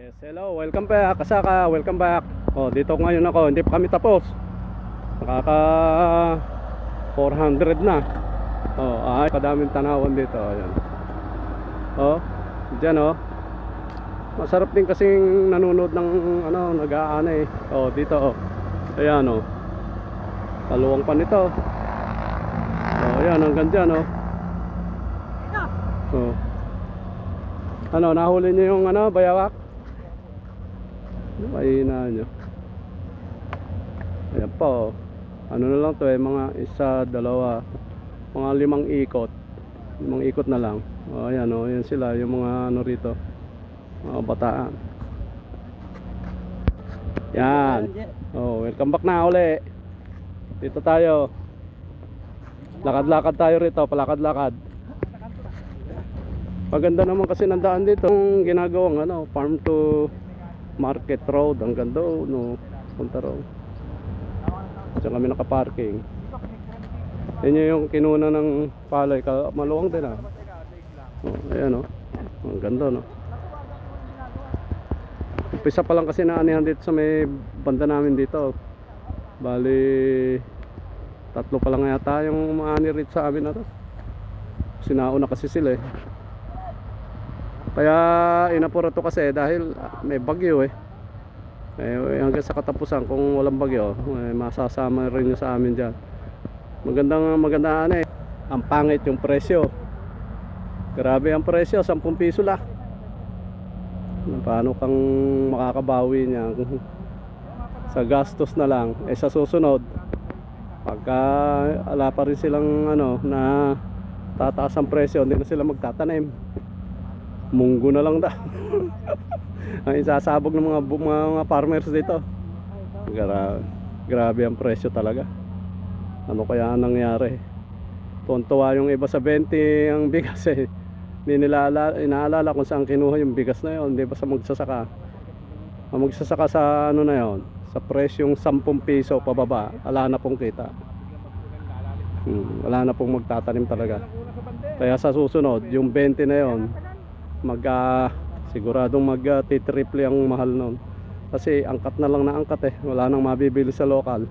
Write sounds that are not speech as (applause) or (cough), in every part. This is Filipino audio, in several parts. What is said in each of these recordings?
Yes, hello, welcome back, kasaka, welcome back. Oh, dito ngayon ako, hindi pa kami tapos. Nakaka 400 na. Oh, ay, kadaming tanawan dito, ayan. Oh, diyan oh. Masarap din kasing nanonood ng ano, nag-aana eh. Oh, dito oh. Ayan oh. Kaluwang pa nito. Oh, ayan, hanggang dyan oh. Oh. Ano, nahuli niyo yung ano, bayawak? Mahina nyo. Ayan po. Ano na lang to eh, mga isa, dalawa, mga limang ikot. Limang ikot na lang. O ayan o, ayan sila, yung mga ano rito. Mga bataan. Yan. Oh, welcome back na uli. Dito tayo. Lakad-lakad tayo rito, palakad-lakad. Maganda naman kasi ng daan dito. Yung ginagawang ano, farm to market road hanggang doon no? Punta raw. Diyan kami nakaparking. Yan yun yung kinuna ng palay. Maluwang din ah. Oh, ayan oh. Ang ganda no? Umpisa pa lang kasi naanihan dito sa may banda namin dito. Bali tatlo pa lang yata yung maani rito sa amin na to. Sinauna kasi sila eh kaya inapuro to kasi dahil ah, may bagyo eh. eh hanggang sa katapusan kung walang bagyo eh, masasama rin nyo sa amin dyan. Magandang magandaan eh. Ang pangit yung presyo. Grabe ang presyo 10 piso lang. Paano kang makakabawi niya (laughs) sa gastos na lang. Eh sa susunod pagka ala pa rin silang ano na tataas ang presyo hindi na sila magtatanim munggo na lang daw. (laughs) Ang isasabog ng mga, mga, mga farmers dito. Gra grabe ang presyo talaga. Ano kaya ang nangyari? Tuntua yung iba sa 20 ang (laughs) bigas eh. Hindi nila ala, inaalala kung saan kinuha yung bigas na yon hindi ba sa magsasaka. Ang magsasaka sa ano na yon sa presyong 10 piso pababa ala na pong kita. Hmm, wala na pong magtatanim talaga. Kaya sa susunod yung 20 na yon mag ah, siguradong mag ah, titriple ang mahal nun kasi angkat na lang na angkat eh. Wala nang mabibili sa lokal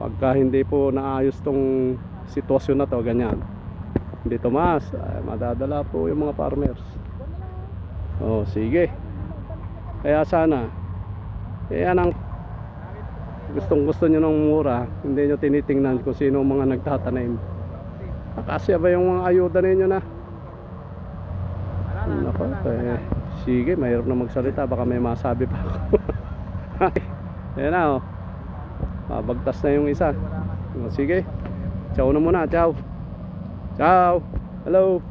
pagka hindi po naayos tong sitwasyon na to ganyan. Hindi tumaas. Ay, madadala po yung mga farmers. Oh sige. Kaya sana eh yan ang gustong gusto nyo ng mura. Hindi nyo tinitingnan kung sino mga nagtatanim. Akasya ba yung mga ayuda ninyo na Nako, eh, sige, mahirap na magsalita. Baka may masabi pa ako. (laughs) Ay, Ayan na, oh. Mabagtas na yung isa. Oh, Sige. Ciao na muna. Ciao. Ciao. Hello.